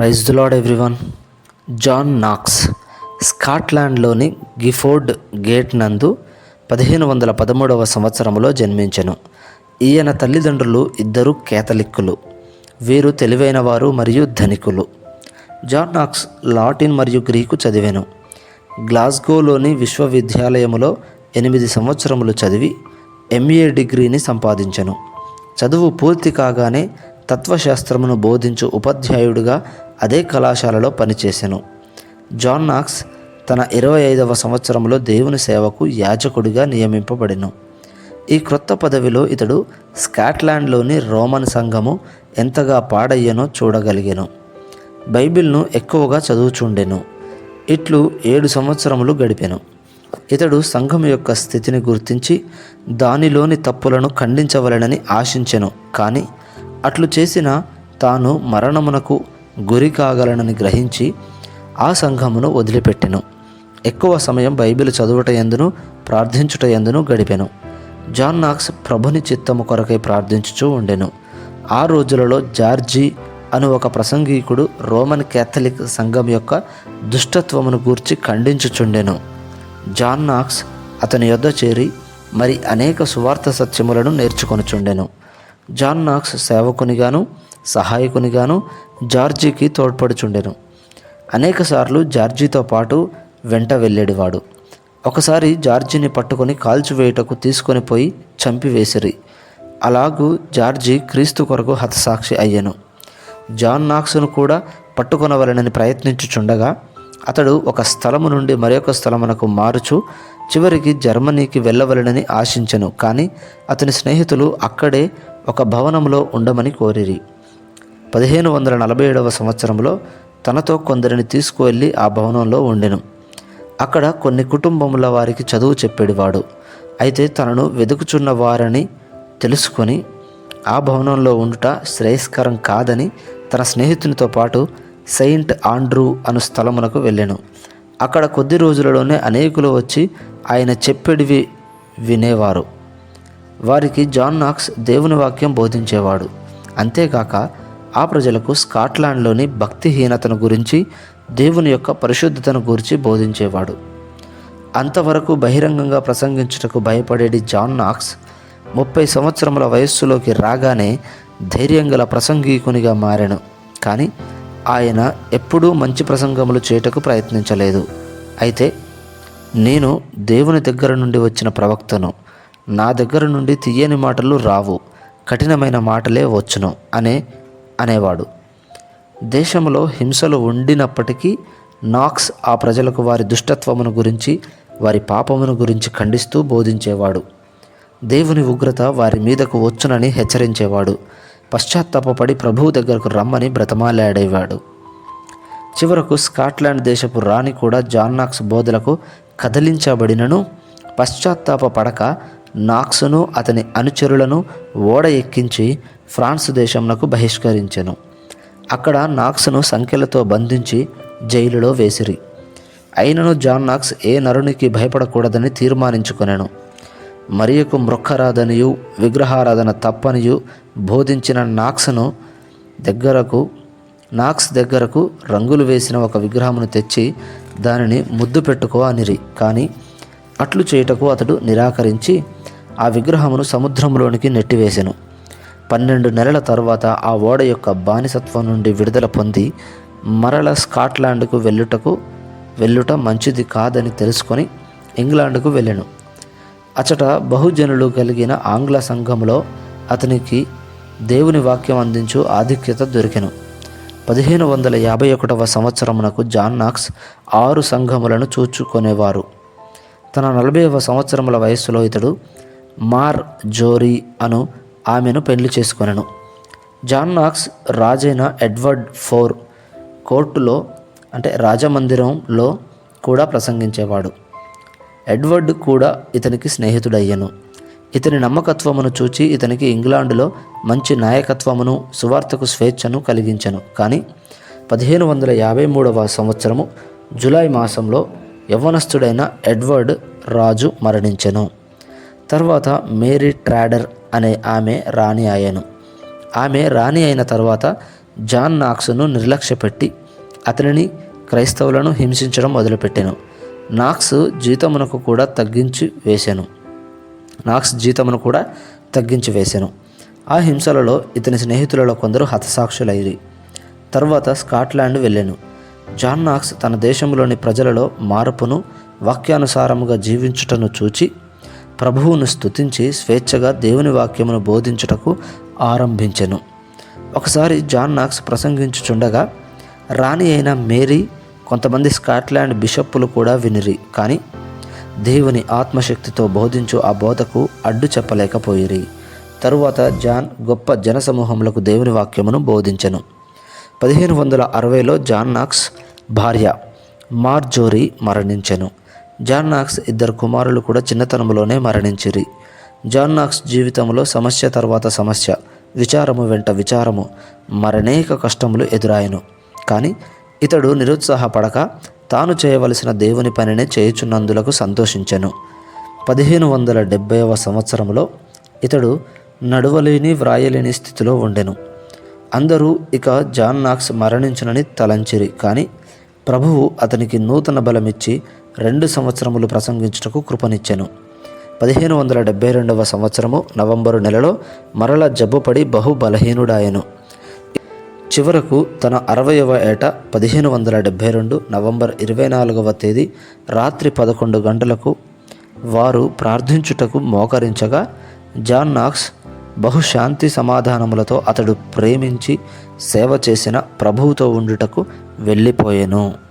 Praise the Lord everyone. John Knox స్కాట్లాండ్లోని Gifford gate నందు పదిహేను వందల పదమూడవ సంవత్సరంలో జన్మించెను. ఈయన తల్లిదండ్రులు ఇద్దరు కేథలిక్కులు. వీరు తెలివైన వారు మరియు ధనికులు. జాన్ నాక్స్ లాటిన్ మరియు గ్రీకు చదివాను. గ్లాస్గోలోని విశ్వవిద్యాలయములో ఎనిమిది సంవత్సరములు చదివి ఎంఏ డిగ్రీని సంపాదించెను. చదువు పూర్తి కాగానే తత్వశాస్త్రమును బోధించు ఉపాధ్యాయుడిగా అదే కళాశాలలో పనిచేశాను జాన్ నాక్స్ తన ఇరవై ఐదవ సంవత్సరంలో దేవుని సేవకు యాజకుడిగా నియమింపబడెను. ఈ క్రొత్త పదవిలో ఇతడు స్కాట్లాండ్లోని రోమన్ సంఘము ఎంతగా పాడయ్యనో చూడగలిగాను. బైబిల్ను ఎక్కువగా చదువుచుండెను. ఇట్లు ఏడు సంవత్సరములు గడిపెను. ఇతడు సంఘం యొక్క స్థితిని గుర్తించి దానిలోని తప్పులను ఖండించవలెనని ఆశించెను. కానీ అట్లు చేసిన తాను మరణమునకు గురి కాగలనని గ్రహించి ఆ సంఘమును వదిలిపెట్టెను. ఎక్కువ సమయం బైబిల్ చదువుట ఎందును ప్రార్థించుట ఎందును గడిపెను. జాన్ నాక్స్ ప్రభుని చిత్తము కొరకై ప్రార్థించుచూ ఉండెను. ఆ రోజులలో జార్జీ అను ఒక ప్రసంగికుడు రోమన్ క్యాథలిక్ సంఘం యొక్క దుష్టత్వమును గూర్చి ఖండించుచుండెను. జాన్ నాక్స్ అతని యొద్ద చేరి మరి అనేక సువార్త సత్యములను నేర్చుకొనుచుండెను. జాన్ నాక్స్ సేవకునిగాను సహాయకునిగాను జార్జీకి తోడ్పడుచుండెను. అనేకసార్లు జార్జీతో పాటు వెంట వెళ్ళేడివాడు. ఒకసారి జార్జీని పట్టుకొని కాల్చివేయుటకు తీసుకొని పోయి చంపివేసిరి అలాగూ జార్జీ క్రీస్తు కొరకు హతసాక్షి అయ్యను. జాన్ నాక్స్ను కూడా పట్టుకొనవలనని ప్రయత్నించుచుండగా అతడు ఒక స్థలము నుండి మరొక స్థలమునకు మారుచు చివరికి జర్మనీకి వెళ్ళవలనని ఆశించెను. కానీ అతని స్నేహితులు అక్కడే ఒక భవనంలో ఉండమని కోరిరి. పదిహేను వందల నలభై ఏడవ సంవత్సరంలో తనతో కొందరిని తీసుకువెళ్ళి ఆ భవనంలో ఉండెను. అక్కడ కొన్ని కుటుంబముల వారికి చదువు చెప్పేడివాడు. అయితే తనను వెతుకుచున్న వారని తెలుసుకొని ఆ భవనంలో ఉండుట శ్రేయస్కరం కాదని తన స్నేహితునితో పాటు సెయింట్ ఆండ్రూ అను స్థలమునకు వెళ్ళాను. అక్కడ కొద్ది రోజులలోనే అనేకులు వచ్చి ఆయన చెప్పేడివి వినేవారు. వారికి జాన్ నాక్స్ దేవుని వాక్యం బోధించేవాడు. అంతేకాక ఆ ప్రజలకు స్కాట్లాండ్లోని భక్తిహీనతను గురించి దేవుని యొక్క పరిశుద్ధతను గురించి బోధించేవాడు. అంతవరకు బహిరంగంగా ప్రసంగించుటకు భయపడేది జాన్ నాక్స్ ముప్పై సంవత్సరముల వయస్సులోకి రాగానే ధైర్యం గల మారాను. కానీ ఆయన ఎప్పుడూ మంచి ప్రసంగములు చేయుటకు ప్రయత్నించలేదు. అయితే నేను దేవుని దగ్గర నుండి వచ్చిన ప్రవక్తను. నా దగ్గర నుండి తీయని మాటలు రావు కఠినమైన మాటలే వచ్చును అనే అనేవాడు. దేశంలో హింసలు ఉండినప్పటికీ నాక్స్ ఆ ప్రజలకు వారి దుష్టత్వమును గురించి వారి పాపమును గురించి ఖండిస్తూ బోధించేవాడు. దేవుని ఉగ్రత వారి మీదకు వచ్చునని హెచ్చరించేవాడు. పశ్చాత్తాపడి ప్రభువు దగ్గరకు రమ్మని బ్రతమాలాడేవాడు. చివరకు స్కాట్లాండ్ దేశపు రాణి కూడా జాన్ నాక్స్ బోధలకు కదిలించబడినను పశ్చాత్తాప పడక నాక్సును అతని అనుచరులను ఓడ ఎక్కించి ఫ్రాన్స్ దేశంలో బహిష్కరించెను. అక్కడ నాక్స్ను సంఖ్యలతో బంధించి జైలులో వేసిరి. అయినను జాన్ నాక్స్ ఏ నరునికి భయపడకూడదని తీర్మానించుకొనెను. మరియకు మృక్కరాధనయు విగ్రహారాధన తప్పనియు బోధించిన నాక్స్ను దగ్గరకు నాక్స్ దగ్గరకు రంగులు వేసిన ఒక విగ్రహమును తెచ్చి దానిని ముద్దు పెట్టుకో అనిరి. కానీ అట్లు చేయుటకు అతడు నిరాకరించి ఆ విగ్రహమును సముద్రంలోనికి నెట్టివేసెను. పన్నెండు నెలల తర్వాత ఆ ఓడ యొక్క బానిసత్వం నుండి విడుదల పొంది మరల స్కాట్లాండ్కు వెళ్ళుటకు వెళ్ళుట మంచిది కాదని తెలుసుకొని ఇంగ్లాండ్కు వెళ్ళాను. అచట బహుజనులు కలిగిన ఆంగ్ల సంఘంలో అతనికి దేవుని వాక్యం అందించు ఆధిక్యత దొరికెను. పదిహేను వందల యాభై ఒకటవ సంవత్సరమునకు జాన్ నాక్స్ ఆరు సంఘములను చూచుకొనేవారు. తన నలభైవ సంవత్సరముల వయస్సులో ఇతడు మార్ జోరీ అను ఆమెను పెళ్ళి చేసుకొనెను. జాన్ నాక్స్ రాజైన ఎడ్వర్డ్ ఫోర్ కోర్టులో అంటే రాజమందిరంలో కూడా ప్రసంగించేవాడు. ఎడ్వర్డ్ కూడా ఇతనికి స్నేహితుడయ్యను. ఇతని నమ్మకత్వమును చూచి ఇతనికి ఇంగ్లాండులో మంచి నాయకత్వమును సువార్తకు స్వేచ్ఛను కలిగించను. కానీ పదిహేను వందల యాభై మూడవ సంవత్సరము జులై మాసంలో యవ్వనస్థుడైన ఎడ్వర్డ్ రాజు మరణించెను. తర్వాత మేరీ ట్రాడర్ అనే ఆమె రాణి అయ్యాను. ఆమె రాణి అయిన తర్వాత జాన్ నాక్స్ను నిర్లక్ష్యపెట్టి అతనిని క్రైస్తవులను హింసించడం మొదలుపెట్టాను. నాక్స్ జీతమునకు కూడా తగ్గించి వేశాను. నాక్స్ జీతమును కూడా తగ్గించి వేశాను. ఆ హింసలలో ఇతని స్నేహితులలో కొందరు హతసాక్షులయ్యి తర్వాత స్కాట్లాండ్ వెళ్ళాను. జాన్ నాక్స్ తన దేశంలోని ప్రజలలో మార్పును వాక్యానుసారముగా జీవించుటను చూచి ప్రభువును స్తుతించి స్వేచ్ఛగా దేవుని వాక్యమును బోధించుటకు ఆరంభించెను. ఒకసారి జాన్ నాక్స్ ప్రసంగించుచుండగా రాణి అయిన మేరీ కొంతమంది స్కాట్లాండ్ బిషప్పులు కూడా వినిరి కానీ దేవుని ఆత్మశక్తితో బోధించు ఆ బోధకు అడ్డు చెప్పలేకపోయిరి. తరువాత జాన్ గొప్ప జనసమూహములకు దేవుని వాక్యమును బోధించెను. పదిహేను వందల అరవైలో జాన్ నాక్స్ భార్య మార్జోరీ మరణించెను. జాన్ నాక్స్ ఇద్దరు కుమారులు కూడా చిన్నతనంలోనే మరణించిరి. జాన్ నాక్స్ జీవితంలో సమస్య తర్వాత సమస్య విచారము వెంట విచారము మరనేక కష్టములు ఎదురాయను. కానీ ఇతడు నిరుత్సాహపడక తాను చేయవలసిన దేవుని పనిని చేయుచున్నందులకు సంతోషించెను. పదిహేను వందల డెబ్భైవ సంవత్సరంలో ఇతడు నడువలేని వ్రాయలేని స్థితిలో ఉండెను. అందరూ ఇక జాన్ నాక్స్ మరణించునని తలంచిరి. కానీ ప్రభువు అతనికి నూతన బలమిచ్చి రెండు సంవత్సరములు ప్రసంగించుటకు కృపనిచ్చెను. పదిహేను వందల డెబ్బై రెండవ సంవత్సరము నవంబరు నెలలో మరల జబ్బుపడి బహు బలహీనుడాయెను చివరకు తన అరవయవ ఏట పదిహేను వందల డెబ్భై రెండు నవంబర్ ఇరవై నాలుగవ తేదీ రాత్రి పదకొండు గంటలకు వారు ప్రార్థించుటకు మోకరించగా జాన్ నాక్స్ బహుశాంతి సమాధానములతో అతడు ప్రేమించి సేవ చేసిన ప్రభువుతో ఉండుటకు వెళ్ళిపోయెను.